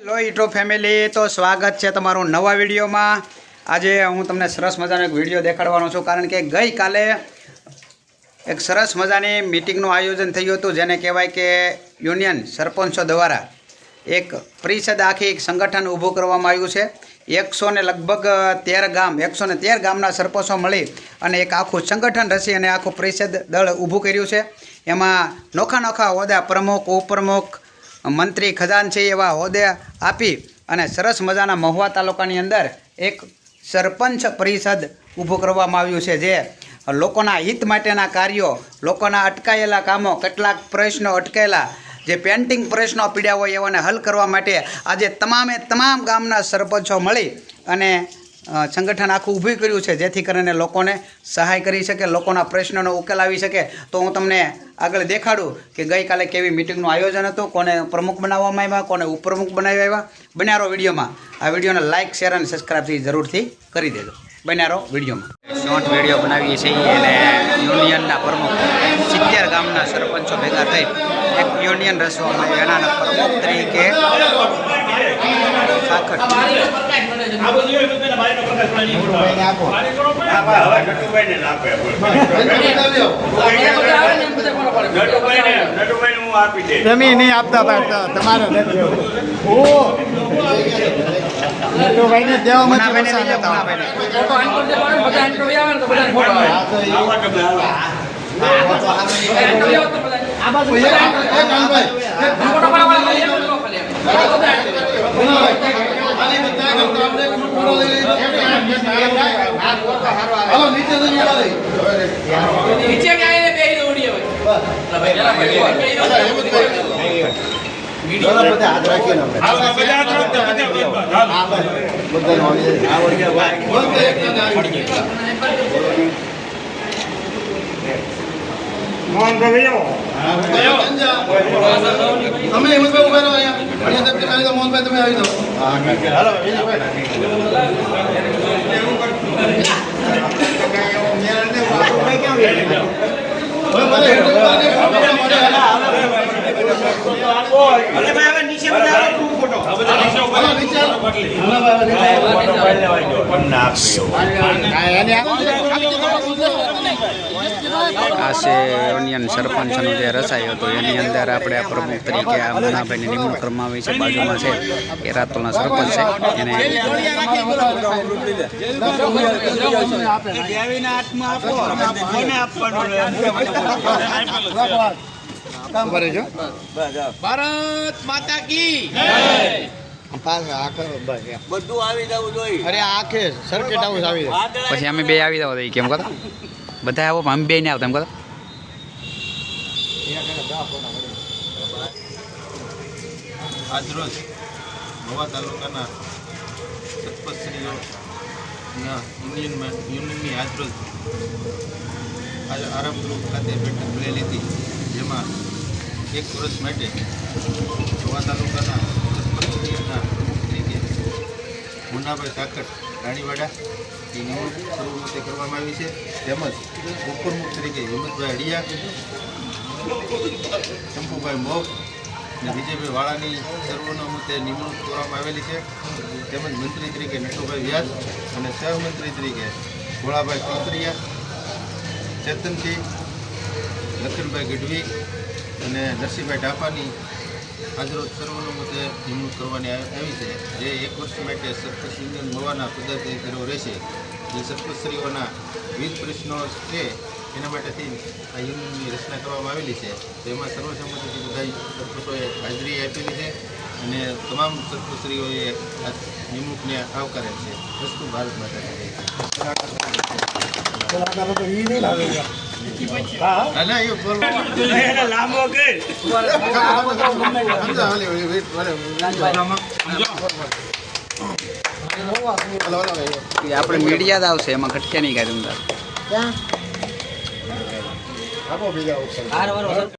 Hello ઇટો family તો સ્વાગત છે તમારું નવા વિડીયોમાં. આજે હું તમને સરસ મજાનો એક વીડિયો દેખાડવાનો છું, કારણ કે ગઈકાલે એક સરસ મજાની મિટિંગનું આયોજન થયું હતું, જેને કહેવાય કે યુનિયન સરપંચો દ્વારા એક પરિષદ આખી એક સંગઠન ઊભું કરવામાં આવ્યું છે. એકસો ને લગભગ તેર ગામ, એકસો ને તેર ગામના સરપંચો મળી અને એક આખું સંગઠન રચી અને આખું પરિષદ દળ ઊભું કર્યું છે. એમાં નોખા નોખા હોદ્દા પ્રમુખ, ઉપપ્રમુખ મંત્રી ખજાનસિંહ એવા હોદ્દે આપી અને સરસ મજાના મહુવા તાલુકાની અંદર એક સરપંચ પરિષદ ઊભું કરવામાં આવ્યું છે જે લોકોના હિત માટેના કાર્યો, લોકોના અટકાયેલા કામો, કેટલાક પ્રશ્નો અટકાયેલા જે પેન્ટિંગ પ્રશ્નો પીડ્યા હોય એવાને હલ કરવા માટે આજે તમામે તમામ ગામના સરપંચો મળી અને સંગઠન આખું ઊભું કર્યું છે, જેથી કરીને લોકોને સહાય કરી શકે, લોકોના પ્રશ્નોનો ઉકેલ આવી શકે. તો હું તમને આગળ દેખાડું કે ગઈકાલે કેવી મિટિંગનું આયોજન હતું, કોને પ્રમુખ બનાવવામાં આવ્યા, કોને ઉપપ્રમુખ બનાવી આવ્યા. બન્યારો વિડીયોમાં. આ વિડીયોને લાઇક શેર અને સબસ્ક્રાઈબથી જરૂરથી કરી દેજો. બન્યારો વિડીયોમાં. શોર્ટ વીડિયો બનાવીએ છીએ અને યુનિયનના પ્રમુખ, સિત્તેર ગામના સરપંચો ભેગા થઈ એક યુનિયન રચવામાં એના પ્રમુખ તરીકે તમે નહીં આપતા હતા. હાલો નીચે જઈને ઊભા રહી. નીચે જાય. તમે હિંમતભાઈ ઊભા રહો અહીંયા અહીંયા મોહનભાઈ તમે આવી જાઓ હવે નીચે. આ છે યુનિયન સરપંચનો જે રચાયો હતો એની અંદર આપણે આ પ્રમુખ તરીકે આ મુનાભાઈની નિમણૂક કરવામાં આવી છે. બાજુમાં છે એ રાતોના સરપંચ છે. એને ઊભા રહેજો. ભારત માતા કી બધું આવી બસ એમ. અરે આખે સર્કિટ હાઉસ આવી જાય. પછી અમે બે આવી જાવ તો કેમ કહો બધા આવો પણ અમે બે ને આવતા એમ કહો આજરોજ નવા તાલુકાના સરપંચશ્રીઓના યુનિયનમાં યુનિયનની આજરોજ આજે આરામ ગૃહ ખાતે બેઠક હતી જેમાં એક વર્ષ માટે મહુવા તાલુકાના મુન્નાભાઈ સાકર રાણીવાડાની નિમણૂક માટે કરવામાં આવી છે. તેમજ ઉપપ્રમુખ તરીકે હિંમતભાઈ અડિયા ચંપુભાઈ મોગ અને વિજયભાઈ વાળાની સર્વોન્નમતે નિમણૂક કરવામાં આવેલી છે. તેમજ મંત્રી તરીકે નટુભાઈ વ્યાસ અને સહમંત્રી તરીકે ભોળાભાઈ કોતરિયા, ચેતનસિંહ, લખનભાઈ ગઢવી અને નરસિંહભાઈ ડાપાની આજરોજ સર્વોન્નમતે નિમણૂક કરવાની આવી છે. જે એક વર્ષ માટે સરપંચ યુનિયન મળવાના પદાધિકારીઓ રહેશે. જે સરપંચશ્રીઓના વિવિધ પ્રશ્નો છે, એના માટેથી આ યુનિયનની રચના કરવામાં આવેલી છે. તો એમાં સર્વસંમતિથી બધા સરપંચોએ હાજરી આપેલી છે અને તમામ સરપંચશ્રીઓએ આ નિમણૂકને આવકારેલ છે. વસ્તુ ભારત માતા કી. હલો. એ આપણે મીડિયા જ આવશે એમાં ઘટકે નહીં કાઢ્યું